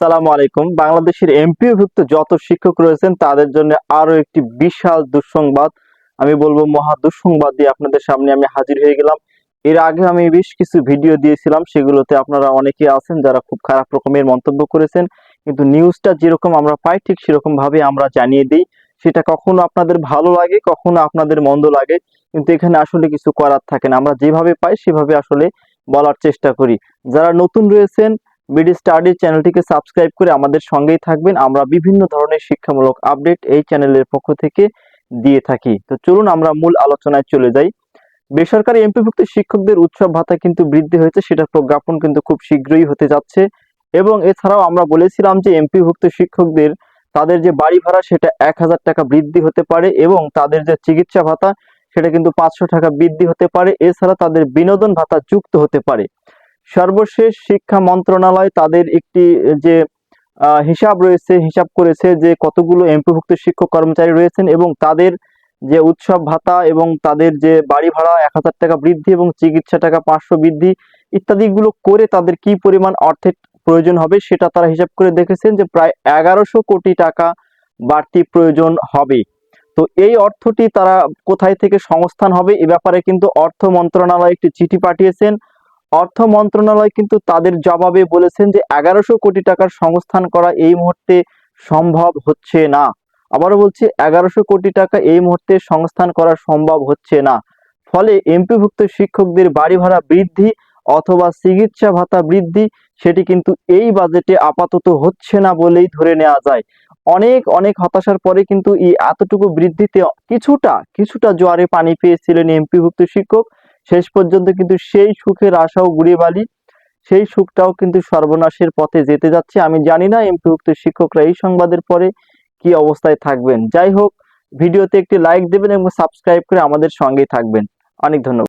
সালামু আলাইকুম। বাংলাদেশের এমপিওভুক্ত যত শিক্ষক রয়েছেন, তাদের জন্য আরও একটি বিশাল দুঃসংবাদ। আমি বলব মহা দুঃসংবাদ দিয়ে আপনাদের সামনে আমি হাজির হয়ে গেলাম। এর আগে আমি বেশ কিছু ভিডিও দিয়েছিলাম, সেগুলোতে আপনারা অনেকে আছেন যারা খুব খারাপ রকমের মন্তব্য করেছেন। কিন্তু নিউজটা যেরকম আমরা পাই, ঠিক সেরকম ভাবে আমরা জানিয়ে দিই। সেটা কখনো আপনাদের ভালো লাগে, কখনো আপনাদের মন্দ লাগে। কিন্তু এখানে আসলে কিছু করার থাকে না। আমরা যেভাবে পাই, সেভাবে আসলে বলার চেষ্টা করি। যারা নতুন রয়েছেন বিডি স্টাডি চ্যানেলটিকে সাবস্ক্রাইব করে আমাদের সঙ্গেই থাকবেন। আমরা বিভিন্ন ধরনের শিক্ষামূলক আপডেট এই চ্যানেলের পক্ষ থেকে দিয়ে থাকি। তো চলুন আমরা মূল আলোচনায় চলে যাই। বেসরকারি এমপিভুক্ত শিক্ষকদের উৎসব ভাতা কিন্তু বৃদ্ধি হয়েছে, সেটার প্রজ্ঞাপন কিন্তু খুব শীঘ্রই হতে যাচ্ছে। এবং এছাড়াও আমরা বলেছিলাম যে এমপিভুক্ত শিক্ষকদের, তাদের যে বাড়ি ভাড়া, সেটা এক হাজার টাকা বৃদ্ধি হতে পারে এবং তাদের যে চিকিৎসা ভাতা, সেটা কিন্তু পাঁচশো টাকা বৃদ্ধি হতে পারে। এছাড়া তাদের বিনোদন ভাতা যুক্ত হতে পারে। সর্বশেষ শিক্ষা মন্ত্রণালয় তাদের একটি, যে হিসাব রয়েছে, হিসাব করেছে যে কতগুলো এমপিভুক্ত শিক্ষক কর্মচারী রয়েছেন এবং তাদের যে উৎসব ভাতা এবং তাদের যে বাড়ি ভাড়া এক হাজার টাকা বৃদ্ধি এবং চিকিৎসা টাকা পাঁচশো বৃদ্ধি ইত্যাদিগুলো করে তাদের কি পরিমাণ অর্থের প্রয়োজন হবে সেটা তারা হিসাব করে দেখেছেন যে প্রায় এগারোশো কোটি টাকা বাড়তি প্রয়োজন হবে। তো এই অর্থটি তারা কোথায় থেকে সংস্থান হবে এ ব্যাপারে কিন্তু অর্থ মন্ত্রণালয় একটি চিঠি পাঠিয়েছেন। অর্থ মন্ত্রণালয় কিন্তু তাদের জবাবে বলেছেন যে এগারোশো কোটি টাকার সংস্থান করা এই মুহূর্তে সম্ভব হচ্ছে না। আবারও বলছি, এগারোশো কোটি টাকা এই মুহূর্তে সংস্থান করা সম্ভব হচ্ছে না। ফলে এমপিভুক্ত শিক্ষকদের বাড়ি ভাড়া বৃদ্ধি অথবা চিকিৎসা ভাতা বৃদ্ধি, সেটি কিন্তু এই বাজেটে আপাতত হচ্ছে না বলেই ধরে নেওয়া যায়। অনেক অনেক হতাশার পরে কিন্তু এই এতটুকু বৃদ্ধিতে কিছুটা কিছুটা জোয়ারে পানি পেয়েছিলেন এমপিভুক্ত শিক্ষক। শেষ পর্যন্ত কিন্তু সেই সুখের আশাও গুড়িয়ে বালি। সেই সুখটাও কিন্তু সর্বনাশের পথে যেতে যাচ্ছে। আমি জানি না এমপিভুক্ত শিক্ষকরা এই সংবাদের পরে কি অবস্থায় থাকবেন। যাই হোক, ভিডিওতে একটি লাইক দেবেন এবং সাবস্ক্রাইব করে আমাদের সঙ্গেই থাকবেন। অনেক ধন্যবাদ।